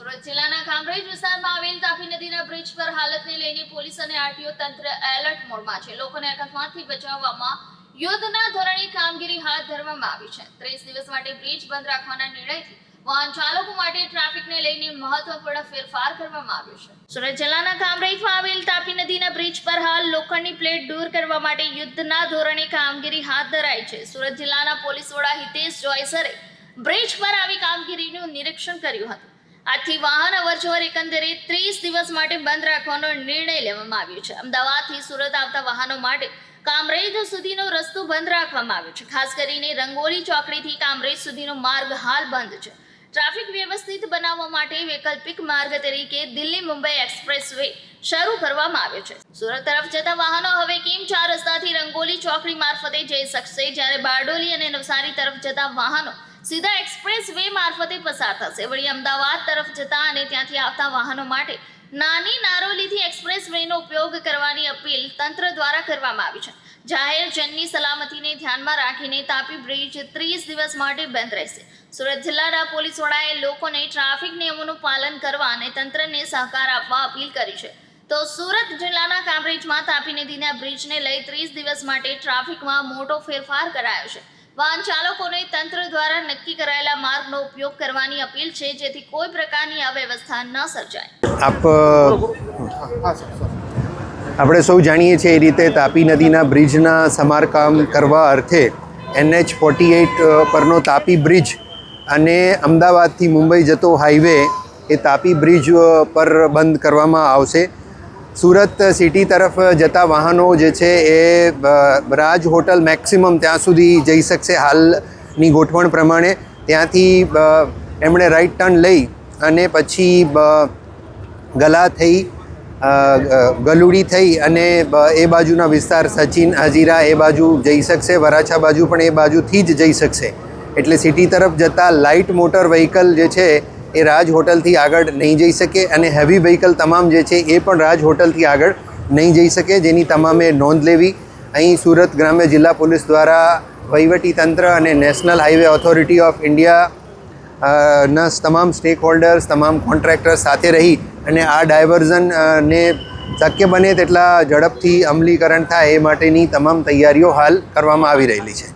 સુરત જિલ્લાના કામરેજ વિસ્તારમાં આવેલ તાપી નદીના બ્રિજ પર હાલતને લઈને પોલીસ અને આરટીઓ તંત્ર એલર્ટ મોડમાં છે. લોકોને અકસ્માતથી બચાવવામાં યુદ્ધના ધોરણે કામગીરી હાથ ધરવામાં આવી છે. ત્રીસ દિવસ માટે બ્રિજ બંધ રાખવાના નિર્ણયથી વાહન ચાલકો માટે ટ્રાફિકને લઈને મહત્વપૂર્ણ ફેરફાર કરવામાં આવ્યો છે. સુરત જિલ્લાના કામરેજમાં આવેલ તાપી નદીના બ્રિજ પર હાલ લોખંડની પ્લેટ દૂર કરવા માટે યુદ્ધના ધોરણે કામગીરી હાથ ધરાઈ છે. સુરત જિલ્લાના પોલીસ વડા હિતેશ જોયસરે બ્રિજ પર આવી કામગીરીનું નિરીક્ષણ કર્યું હતું. આથી વાહન અવરજવર એકંદરે ત્રીસ દિવસ માટે બંધ રાખવાનો નિર્ણય લેવામાં આવ્યો છે. અમદાવાદથી સુરત આવતા વાહનો માટે કામરેજ સુધીનો રસ્તો બંધ રાખવામાં આવ્યો છે. ખાસ કરીને રંગોલી ચોકડીથી કામરેજ સુધીનો માર્ગ હાલ બંધ છે. ટ્રાફિક વ્યવસ્થિત બનાવવા માટે વૈકલ્પિક માર્ગ તરીકે દિલ્હી મુંબઈ એક્સપ્રેસ વે શરૂ કરવામાં આવ્યો છે. સુરત તરફ જતા વાહનો હવે કિમ ચાર રસ્તાથી રંગોલી ચોકડી મારફતે જઈ શકશે. જ્યારે બારડોલી અને નવસારી તરફ જતા વાહનો સીધા એક્સપ્રેસ વે મારફતે પસાર થશે. વળી અમદાવાદ તરફ જતા અને ત્યાંથી આવતા વાહનો માટે નાની નારોલીથી એક્સપ્રેસ વેનો ઉપયોગ કરવાની અપીલ તંત્ર દ્વારા કરવામાં આવી છે. જાહેર જનની સલામતીને ધ્યાનમાં રાખીને તાપી બ્રિજ ત્રીસ દિવસ માટે બંધ રહેશે. સુરત જિલ્લાના પોલીસ વડાએ લોકોને ટ્રાફિક નિયમોનું પાલન કરવા અને તંત્રને સહકાર આપવા અપીલ કરી છે. તો સુરત જિલ્લાના કામરેજમાં તાપી નદીના બ્રિજને લઈ ત્રીસ દિવસ માટે ટ્રાફિકમાં મોટો ફેરફાર કરાયો છે. વાહન ચાલકોને તંત્ર દ્વારા નક્કી કરાયેલા માર્ગનો ઉપયોગ કરવાની અપીલ છે, જેથી કોઈ પ્રકારની અવ્યવસ્થા ન સર્જાય. આપ, આપણે સૌ જાણીએ છીએ એ રીતે તાપી નદીના બ્રિજના સમારકામ કરવા અર્થે એનએચ ફોર્ટી એઇટ પરનો તાપી બ્રિજ અને અમદાવાદથી મુંબઈ જતો હાઈવે એ તાપી બ્રિજ પર બંધ કરવામાં આવશે. સુરત સિટી તરફ જતા વાહનો જે છે એ રાજ હોટલ મેક્સિમમ ત્યાં સુધી જઈ શકશે હાલની ગોઠવણ પ્રમાણે. ત્યાંથી એમણે રાઈટ ટર્ન લઈ અને પછી ગલા થઈ ગલુડી થઈ અને એ બાજુના વિસ્તાર સચિન હજીરા એ બાજુ જઈ શકશે, વરાછા બાજુ પણ એ બાજુથી જ જઈ શકશે. એટલે સિટી તરફ જતાં લાઇટ મોટર વ્હીકલ જે છે એ રાજ હોટલથી આગળ નહીં જઈ શકે અને હેવી વ્હીકલ તમામ જે છે એ પણ રાજ હોટલથી આગળ નહીં જઈ શકે, જેની તમામે નોંધ લેવી. અહીં સુરત ગ્રામ્ય જિલ્લા પોલીસ દ્વારા વહીવટી તંત્ર અને National Highway Authority of India ના તમામ સ્ટેક હોલ્ડર્સ તમામ કોન્ટ્રાક્ટર્સ સાથે રહી અને આ ડાયવર્ઝન ને શક્ય બને તેટલા ઝડપથી અમલીકરણ થાય એ માટેની તમામ તૈયારીઓ હાલ કરવામાં આવી રહેલી છે.